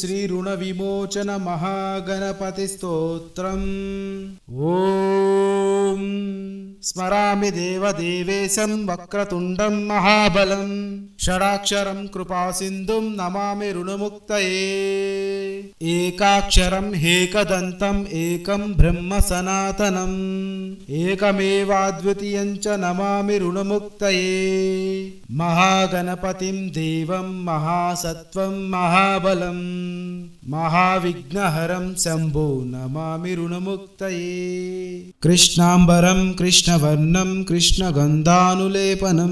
श्रीऋणविमोचनमहागणपतिस्तोत्रम् ॐ स्मरामि देवदेवेशं वक्रतुण्डं महाबलं षडाक्षरं कृपासिन्धुं नमामि ऋणमुक्तये। एकाक्षरं हेकदन्तम् एकं ब्रह्म सनातनम्। एकमेवाद्वितीयं च नमामि ऋणमुक्तये। महागणपतिं देवं महासत्त्वं महाबलं। महाविघ्नहरं शम्भो नमामि ऋणमुक्तये। कृष्णाम्बरं कृष्णवर्णं कृष्णगन्धानुलेपनं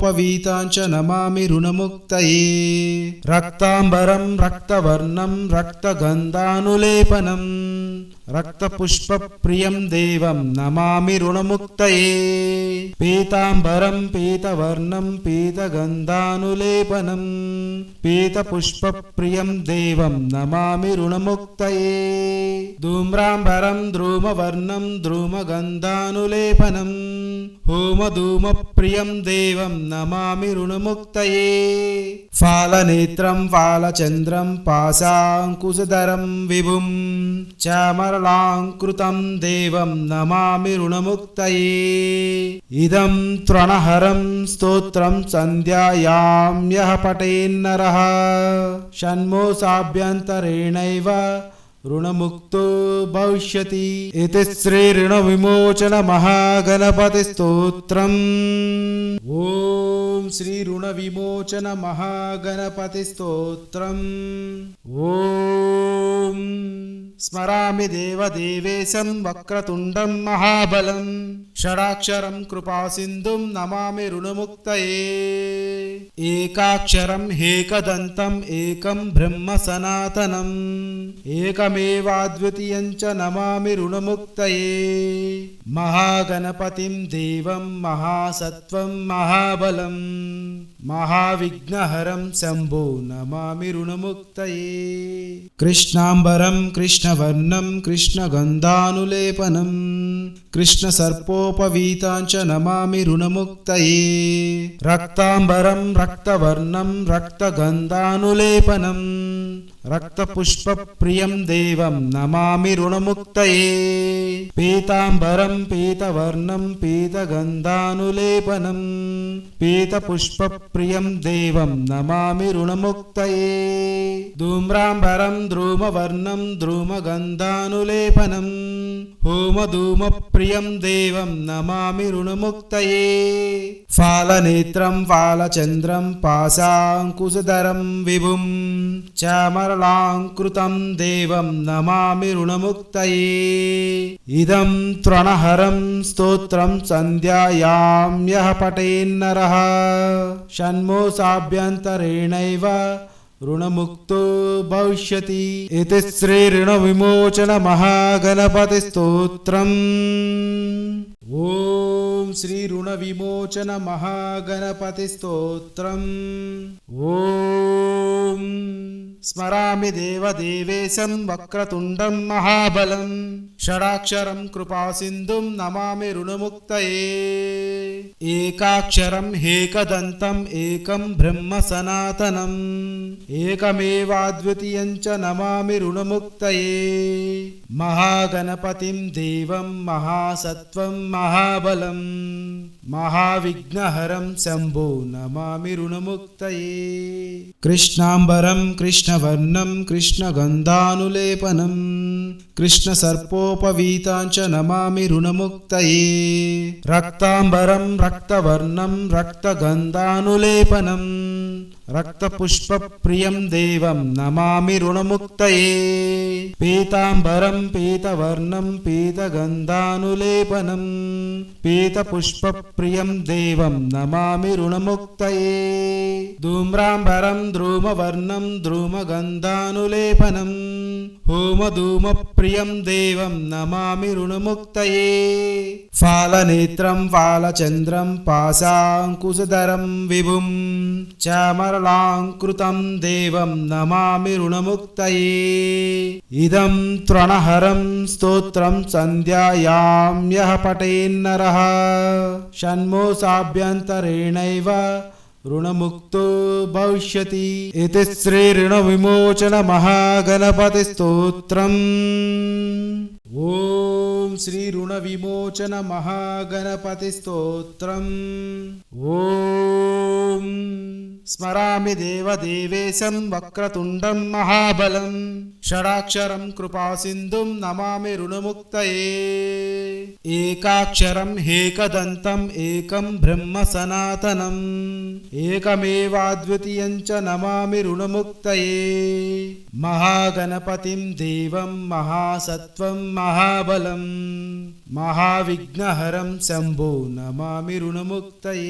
कृष्णसर्पोपवीताञ्च नमामि ऋणमुक्तये रक्ताम्बरं रक्तवर्णं रक्तगन्धानुलेपनम् रक्तपुष्पप्रियं देवं नमामि ऋणमुक्तये। पीताम्बरं पीतवर्णं पीतगन्धानुलेपनं पीतपुष्पप्रियं देवं नमामि ऋणमुक्तये। धूम्राम्बरं द्रुमवर्णं द्रुमगन्धानुलेपनं होमधूमप्रियं देवं नमामि ऋणमुक्तये। फालनेत्रं फालचन्द्रं पाशाङ्कुशधरं विभुं चामरलाङ्कृतं देवं नमामि ऋणमुक्तये। इदं तृणहरं स्तोत्रं सन्ध्यायां यः पठेन्नरः षण्मोसाभ्यन्तरेणैव ऋणमुक्तो भविष्यति। इति श्रीऋणविमोचनमहागणपतिस्तोत्रम्। ॐ श्रीऋणविमोचनमहागणपतिस्तोत्रम्। ॐ स्मरामि देवदेवेशं वक्रतुण्डं महाबलं। षडाक्षरं कृपासिन्धुं नमामि ऋणमुक्तये। एकाक्षरं हेकदन्तम् एकं ब्रह्म सनातनम् एकमेवाद्वितीयं च नमामि ऋणमुक्तये। महागणपतिं देवं महासत्त्वं महाबलं महाविघ्नहरं शम्भो नमामि ऋणमुक्तये। कृष्णाम्बरं कृष्णवर्णं कृष्णगन्धानुलेपनं कृष्णसर्पोपवीताञ्च नमामि ऋणमुक्तये। रक्ताम्बरं रक्तवर्णं रक्तगन्धानुलेपनम् रक्तपुष्पप्रियं देवं नमामि ऋणमुक्तये। पीताम्बरं पीतवर्णं पीतगन्धानुलेपनं पीतपुष्पप्रियं देवं नमामि ऋणमुक्तये। धूम्राम्बरं द्रुमवर्णं द्रुमगन्धानुलेपनं होमधूमप्रियं देवं नमामि ऋणमुक्तये। फालनेत्रं फालचन्द्रं पाशाङ्कुशधरं विभुं चामरलाङ्कृतं देवं नमामि ऋणमुक्तये। इदं तृणहरं स्तोत्रं सन्ध्यायां यः पठेन्नरः षण्मोसाभ्यन्तरेणैव ऋणमुक्तो भविष्यति। इति श्रीऋणविमोचनमहागणपतिस्तोत्रम्। ॐ श्रीऋणविमोचनमहागणपतिस्तोत्रम्। ॐ स्मरामि देवदेवेशं वक्रतुण्डं महाबलं। षडाक्षरं कृपासिन्धुं नमामि ऋणमुक्तये। एकाक्षरं हेकदन्तम् एकं ब्रह्म सनातनम् एकमेवाद्वितीयं च नमामि ऋणमुक्तये। महागणपतिं देवं महासत्त्वं महाबलं महाविघ्नहरं शम्भो नमामि ऋणमुक्तये। कृष्णाम्बरं कृष्णवर्णं कृष्णगन्धानुलेपनं कृष्णसर्पोपवीताञ्च नमामि ऋणमुक्तये। रक्ताम्बरं रक्तवर्णं रक्तगन्धानुलेपनम् रक्तपुष्पप्रियं देवं नमामि ऋणमुक्तये। पीताम्बरं पीतवर्णं पीतगन्धानुलेपनं पीतपुष्पप्रियं देवं नमामि ऋणमुक्तये। धूम्राम्बरं द्रुमवर्णं द्रुमगन्धानुलेपनं होमधूमप्रियं देवं नमामि ऋणमुक्तये। फालनेत्रं फालचन्द्रं पाशाङ्कुशधरं विभुं चामरलाङ्कृतं देवं नमामि ऋणमुक्तये। इदं तृणहरं स्तोत्रं सन्ध्यायां यः पठेन्नरः षण्मोसाभ्यन्तरेणैव ऋणमुक्तो भविष्यति। इति श्रीऋणविमोचनमहागणपतिस्तोत्रम् ॐ श्रीऋणविमोचनमहागणपतिस्तोत्रम् ॐ स्मरामि देवदेवेशं वक्रतुण्डं महाबलं। षडाक्षरं कृपासिन्धुं नमामि ऋणमुक्तये। एकाक्षरं हेकदन्तम् एकं ब्रह्म सनातनम् एकमेवाद्वितीयं च नमामि ऋणमुक्तये महागणपतिं देवं महासत्त्वं महाबलं महाविघ्नहरं शम्भो नमामि ऋणमुक्तये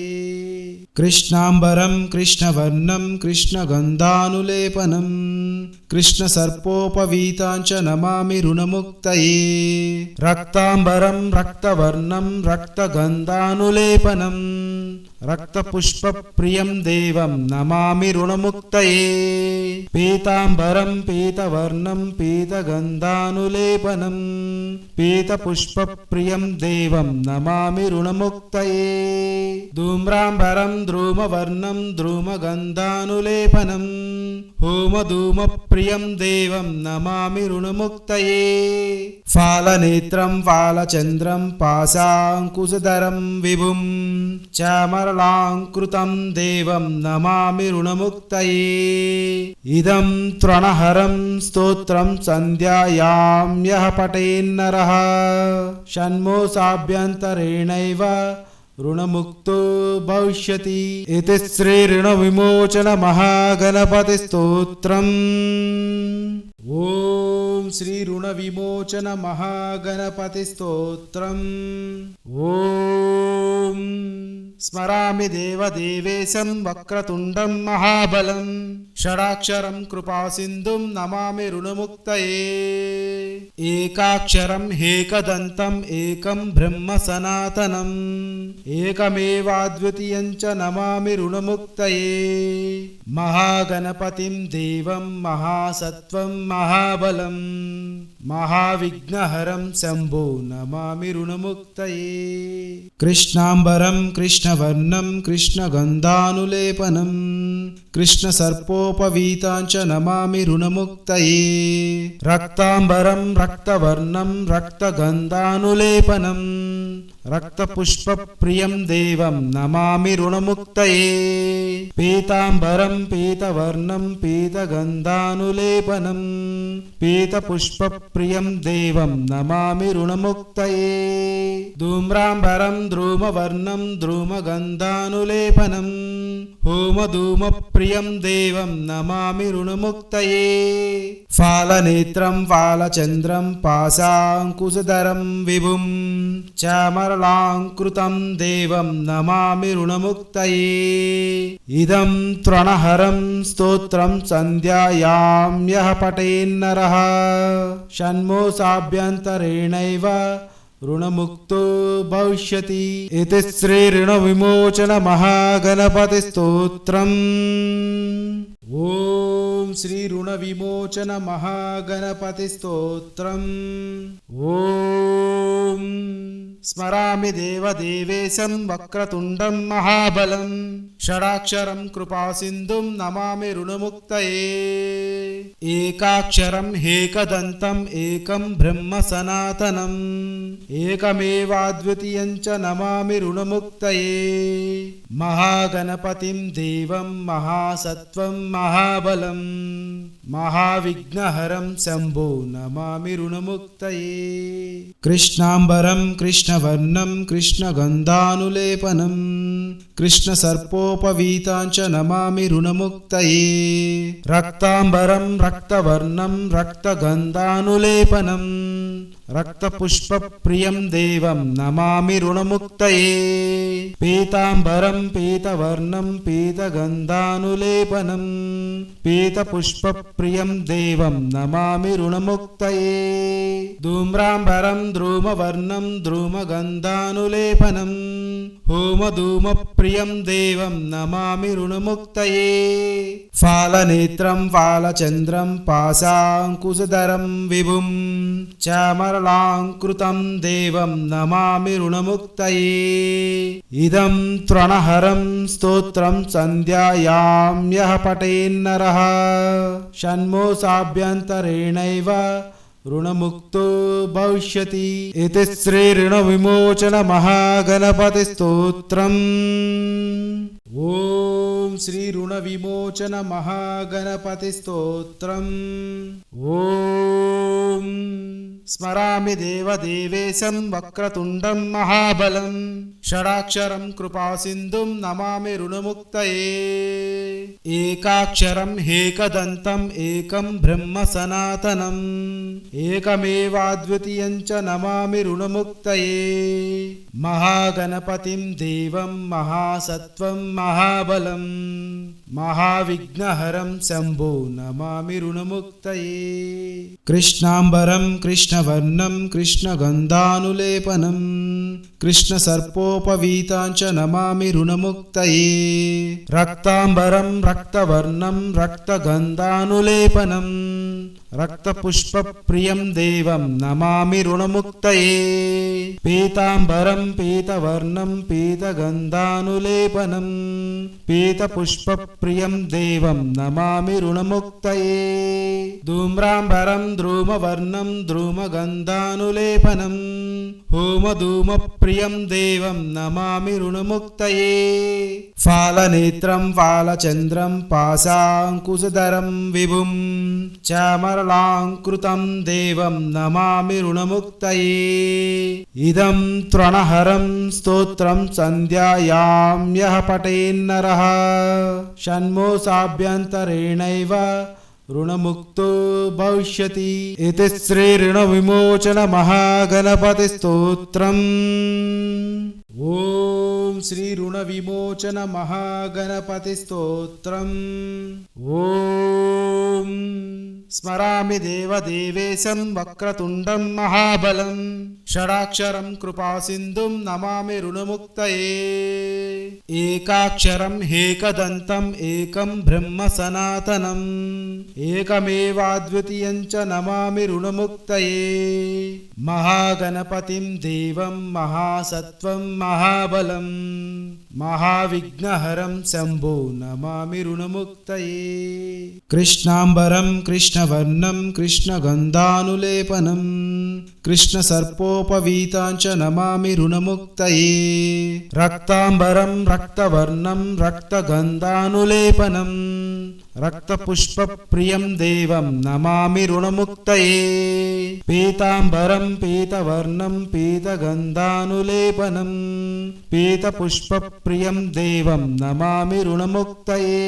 कृष्णाम्बरं कृष्णवर्णं कृष्णगन्धानुलेपनं कृष्णसर्पोपवीताञ्च नमामि ऋणमुक्तये रक्ताम्बरं रक्तवर्णं रक्तगन्धानुलेपनम् रक्तपुष्पप्रियं देवं नमामि ऋणमुक्तये। पीताम्बरं पीतवर्णं पीतगन्धानुलेपनं पीतपुष्पप्रियं देवं नमामि ऋणमुक्तये। धूम्राम्बरं द्रुमवर्णं द्रुमगन्धानुलेपनं होमधूमप्रियं देवं नमामि ऋणमुक्तये। फालनेत्रं फालचन्द्रं पाशाङ्कुशधरं विभुं चामरलाङ्कृतं देवं नमामि ऋणमुक्तये। इदं त्रणहरं स्तोत्रं सन्ध्यायां यः पठेन्नरः षण्मोसाभ्यन्तरेणैव ऋणमुक्तो भविष्यति। इति श्रीऋणविमोचनमहागणपतिस्तोत्रम् ॐ श्रीऋणविमोचनमहागणपतिस्तोत्रम् ॐ स्मरामि देवदेवेशं वक्रतुण्डं महाबलं। षडाक्षरं कृपासिन्धुं नमामि ऋणमुक्तये। एकाक्षरं हेकदन्तम् एकं ब्रह्म सनातनम् एकमेवाद्वितीयं च नमामि ऋणमुक्तये। महागणपतिं देवं महासत्त्वं महाबलं महाविघ्नहरं शम्भो नमामि ऋणमुक्तये कृष्णाम्बरं कृष्णवर्णं कृष्णगन्धानुलेपनं कृष्णसर्पोपवीताञ्च नमामि ऋणमुक्तये रक्ताम्बरं रक्तवर्णं रक्तगन्धानुलेपनम् रक्तपुष्पप्रियं देवं नमामि ऋणमुक्तये। पीताम्बरं पीतवर्णं पीतगन्धानुलेपनं पीतपुष्पप्रियं देवं नमामि ऋणमुक्तये। धूम्राम्बरं द्रुमवर्णं द्रुमगन्धानुलेपनं होमधूमप्रियं देवं नमामि ऋणमुक्तये। फालनेत्रं फालचन्द्रं पाशाङ्कुशधरं विभुं चामरलाङ्कृतं देवं नमामि ऋणमुक्तये। इदं त्रणहरं स्तोत्रं सन्ध्यायां यः पठेन्नरः षण्मोसाभ्यन्तरेणैव ऋणमुक्तो भविष्यति। इति श्रीऋणविमोचनमहागणपतिस्तोत्रम् ॐ श्रीऋणविमोचनमहागणपतिस्तोत्रम् ॐ स्मरामि देवदेवेशं वक्रतुण्डं महाबलं षडाक्षरं कृपासिन्धुं नमामि ऋणमुक्तये। एकाक्षरं हेकदन्तम् एकं ब्रह्म सनातनम् च नमामि ऋणमुक्तये। महागणपतिं देवं महासत्त्वं महाबलं महाविघ्नहरं शम्भो नमामि ऋणमुक्तये कृष्णाम्बरं कृष्णवर्णं कृष्णगन्धानुलेपनं कृष्णसर्पोपवीताञ्च नमामि ऋणमुक्तये रक्ताम्बरं रक्तवर्णं रक्तगन्धानुलेपनम् रक्तपुष्पप्रियं देवं नमामि ऋणमुक्तये। पीताम्बरं पीतवर्णं पीतगन्धानुलेपनं पीतपुष्पप्रियं देवं नमामि ऋणमुक्तये। धूम्राम्बरं द्रुमवर्णं द्रुमगन्धानुलेपनं होमधूमप्रियं देवं नमामि ऋणमुक्तये। फालनेत्रं फालचन्द्रं पाशाङ्कुशधरं विभुं चामरलाङ्कृतं देवं नमामि ऋणमुक्तये। इदं तृणहरं स्तोत्रं सन्ध्यायां यः पठेन्नरः षण्मोसाभ्यन्तरेणैव ऋणमुक्तो भविष्यति। इति श्रीऋणविमोचनमहागणपतिस्तोत्रम् ॐ श्रीऋणविमोचनमहागणपतिस्तोत्रम् ॐ स्मरामि देवदेवेशं वक्रतुण्डं महाबलं। षडाक्षरं कृपासिन्धुं नमामि ऋणमुक्तये। एकाक्षरं हेकदन्तम् एकं ब्रह्म सनातनम् च नमामि ऋणमुक्तये। महागणपतिं देवं महासत्त्वं महाबलं महाविघ्नहरं शम्भो नमामि ऋणमुक्तये कृष्णाम्बरं कृष्णवर्णं कृष्णगन्धानुलेपनं कृष्णसर्पोपवीताञ्च नमामि ऋणमुक्तये रक्ताम्बरं रक्तवर्णं रक्तगन्धानुलेपनम् रक्तपुष्पप्रियं देवं नमामि ऋणमुक्तये। पीताम्बरं पीतवर्णं पीतगन्धानुलेपनं पीतपुष्पप्रियं देवं नमामि ऋणमुक्तये। धूम्राम्बरं द्रुमवर्णं द्रुमगन्धानुलेपनं होमधूमप्रियं देवं नमामि ऋणमुक्तये। फालनेत्रं फालचन्द्रं पाशाङ्कुशधरं विभुं चामरलाङ्कृतं देवं नमामि ऋणमुक्तये। इदं तृणहरं स्तोत्रं सन्ध्यायां यः पठेन्नरः षण्मोसाभ्यन्तरेणैव ऋणमुक्तो भविष्यति। इति श्रीऋणविमोचनमहागणपतिस्तोत्रम् ॐ श्रीऋणविमोचनमहागणपतिस्तोत्रम् ॐ स्मरामि देवदेवेशं वक्रतुण्डं महाबलं। षडाक्षरं कृपासिन्धुं नमामि ऋणमुक्तये। एकाक्षरं हेकदन्तम् एकं ब्रह्म सनातनम् एकमेवाद्वितीयं च नमामि ऋणमुक्तये। महागणपतिं देवं महासत्त्वं महाबलं महाविघ्नहरं शम्भो नमामि ऋणमुक्तये कृष्णाम्बरं कृष्णवर्णं कृष्णगन्धानुलेपनं कृष्णसर्पोपवीताञ्च नमामि ऋणमुक्तये रक्ताम्बरं रक्तवर्णं रक्तगन्धानुलेपनम् रक्तपुष्पप्रियं देवं नमामि ऋणमुक्तये। पीताम्बरं पीतवर्णं पीतगन्धानुलेपनं पीतपुष्पप्रियं देवं नमामि ऋणमुक्तये।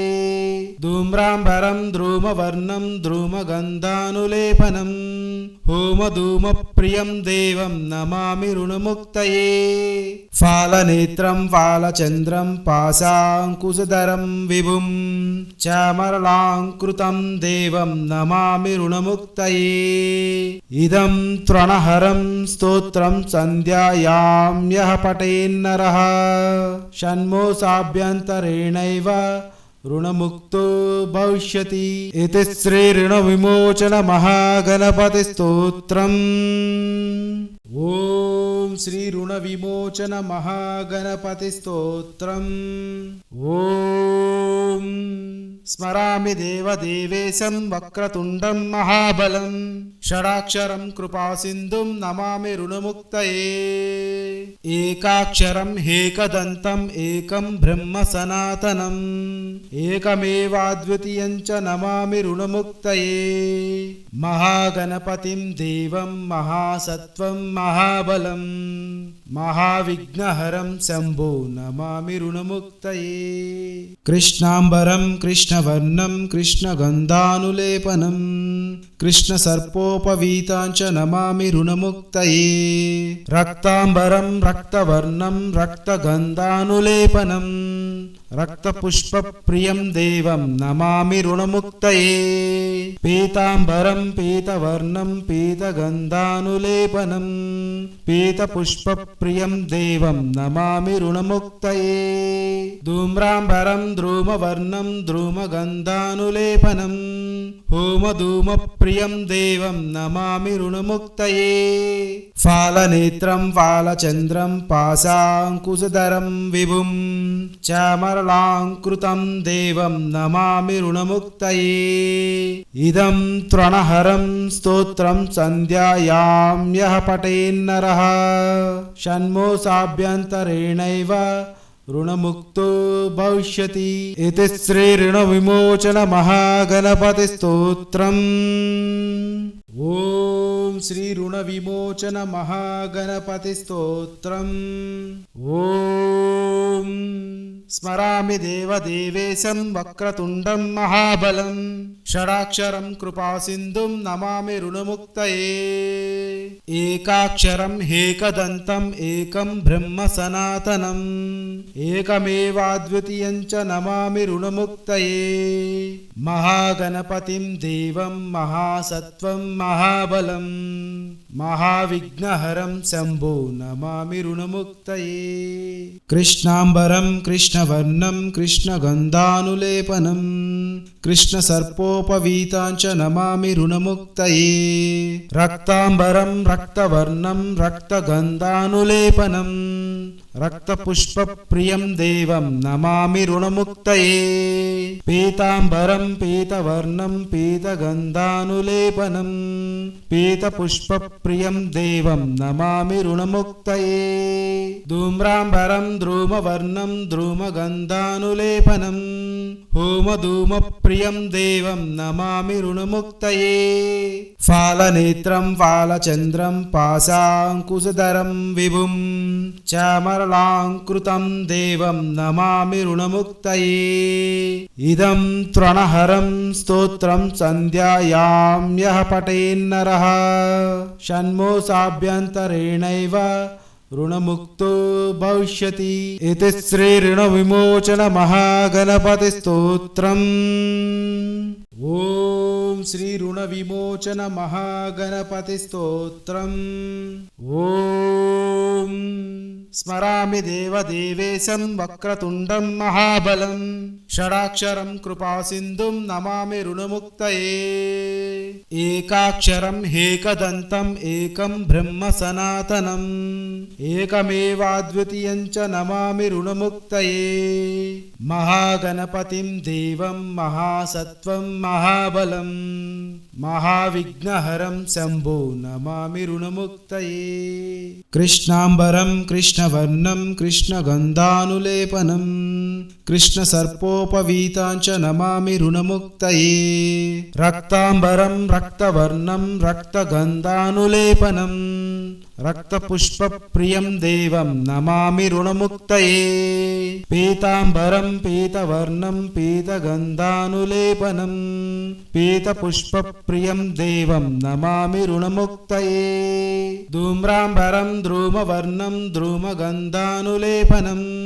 धूम्राम्बरं द्रुमवर्णं द्रुमगन्धानुलेपनं होमधूमप्रियं देवं नमामि ऋणमुक्तये। फालनेत्रं फालचन्द्रं पाशाङ्कुशधरं विभुं चामरलाङ्कृतं देवं नमामि ऋणमुक्तये। इदं तृणहरं स्तोत्रं सन्ध्यायां यः पठेन्नरः षण्मोसाभ्यन्तरेणैव ऋणमुक्तो भविष्यति। इति श्रीऋणविमोचनमहागणपतिस्तोत्रम् ॐ श्रीऋणविमोचनमहागणपतिस्तोत्रम् ॐ स्मरामि देवदेवेशं वक्रतुण्डं महाबलं। षडाक्षरं कृपासिन्धुं नमामि ऋणमुक्तये। एकाक्षरं हेकदन्तम् एकं ब्रह्म सनातनम् एकमेवाद्वितीयं च नमामि ऋणमुक्तये। महागणपतिं देवं महासत्त्वं महाबलं। महाविघ्नहरं शम्भो नमामि ऋणमुक्तये। कृष्णाम्बरं कृष्णवर्णं कृष्णगन्धानुलेपनं कृष्णसर्पोपवीताञ्च नमामि ऋणमुक्तये रक्ताम्बरं रक्तवर्णं रक्तगन्धानुलेपनम् रक्तपुष्पप्रियं देवं नमामि ऋणमुक्तये। पीताम्बरं पीतवर्णं पीतगन्धानुलेपनं पीतपुष्पप्रियं देवं नमामि ऋणमुक्तये। धूम्राम्बरं द्रुमवर्णं द्रुमगन्धानुलेपनं होमधूमप्रियं देवं नमामि ऋणमुक्तये। फालनेत्रं फालचन्द्रं पाशाङ्कुशधरं विभुं चामरलाङ्कृतं देवं नमामि ऋणमुक्तये। इदं तृणहरं स्तोत्रं सन्ध्यायां यः पठेन्नरः षण्मोसाभ्यन्तरेणैव ऋणमुक्तो भविष्यति। इति श्रीऋणविमोचनमहागणपतिस्तोत्रम्। ॐ श्रीऋणविमोचनमहागणपतिस्तोत्रम्। ॐ स्मरामि देवदेवेशं वक्रतुण्डं महाबलं। षडाक्षरं कृपासिन्धुं नमामि ऋणमुक्तये। एकाक्षरं हेकदन्तम् एकं ब्रह्म सनातनम् एकमेवाद्वितीयं च नमामि ऋणमुक्तये। महागणपतिं देवं महासत्त्वं महाबलं। महाविघ्नहरं शम्भो नमामि ऋणमुक्तये। कृष्णाम्बरं कृष्णवर्णं कृष्णगन्धानुलेपनं कृष्णसर्पोपवीताञ्च नमामि ऋणमुक्तये रक्ताम्बरं रक्तवर्णं रक्तगन्धानुलेपनं रक्तपुष्पप्रियं देवं नमामि ऋणमुक्तये पीताम्बरं पीतवर्णं पीतगन्धानुलेपनं पीतपुष्पप्रियं देवं नमामि ऋणमुक्तये धूम्राम्बरं द्रुमवर्णं द्रुमगन्धानुलेपनं होमधूमप्रियं देवं नमामि ऋणमुक्तये फालनेत्रं फालचन्द्रं पाशाङ्कुशधरं विभुं चामरलाङ्कृतं देवं नमामि ऋणमुक्तये। इदं तृणहरं स्तोत्रं सन्ध्यायां यः पठेन्नरः षण्मोसाभ्यन्तरेणैव ऋणमुक्तो भविष्यति। इति श्रीऋणविमोचनमहागणपतिस्तोत्रम् ॐ श्रीऋणविमोचनमहागणपतिस्तोत्रम् ॐ स्मरामि देवदेवेशं वक्रतुण्डं महाबलं। षडाक्षरं कृपासिन्धुं नमामि ऋणमुक्तये। एकाक्षरं हेकदन्तम् एकं ब्रह्म सनातनम् एकमेवाद्वितीयं च नमामि ऋणमुक्तये। महागणपतिं देवं महासत्त्वं महाबलं महाविघ्नहरं शम्भो नमामि ऋणमुक्तये कृष्णाम्बरं कृष्णवर्णं कृष्णगन्धानुलेपनं कृष्णसर्पोपवीताञ्च नमामि ऋणमुक्तये रक्ताम्बरं रक्तवर्णं रक्तगन्धानुलेपनं रक्तपुष्पप्रियं देवं नमामि ऋणमुक्तये। पीताम्बरं पीतवर्णं पीतगन्धानुलेपनं पीतपुष्पप्रियं देवं नमामि ऋणमुक्तये। धूम्राम्बरं द्रुमवर्णं द्रुमगन्धानुलेपनं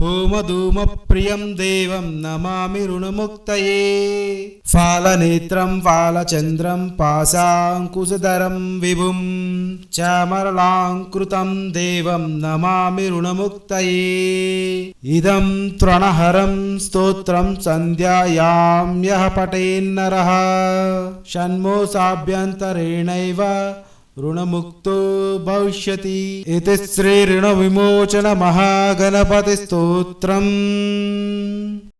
होमधूमप्रियं देवं नमामि ऋणमुक्तये। फालनेत्रं फालचन्द्रं पाशाङ्कुशधरं विभुं चामरलाङ्कृतं देवं नमामि ऋणमुक्तये। इदं तृणहरं स्तोत्रं सन्ध्यायां यः पठेन्नरः षण्मोसाभ्यन्तरेणैव ऋणमुक्तो भविष्यति। इति श्रीऋणविमोचनमहागणपतिस्तोत्रम्।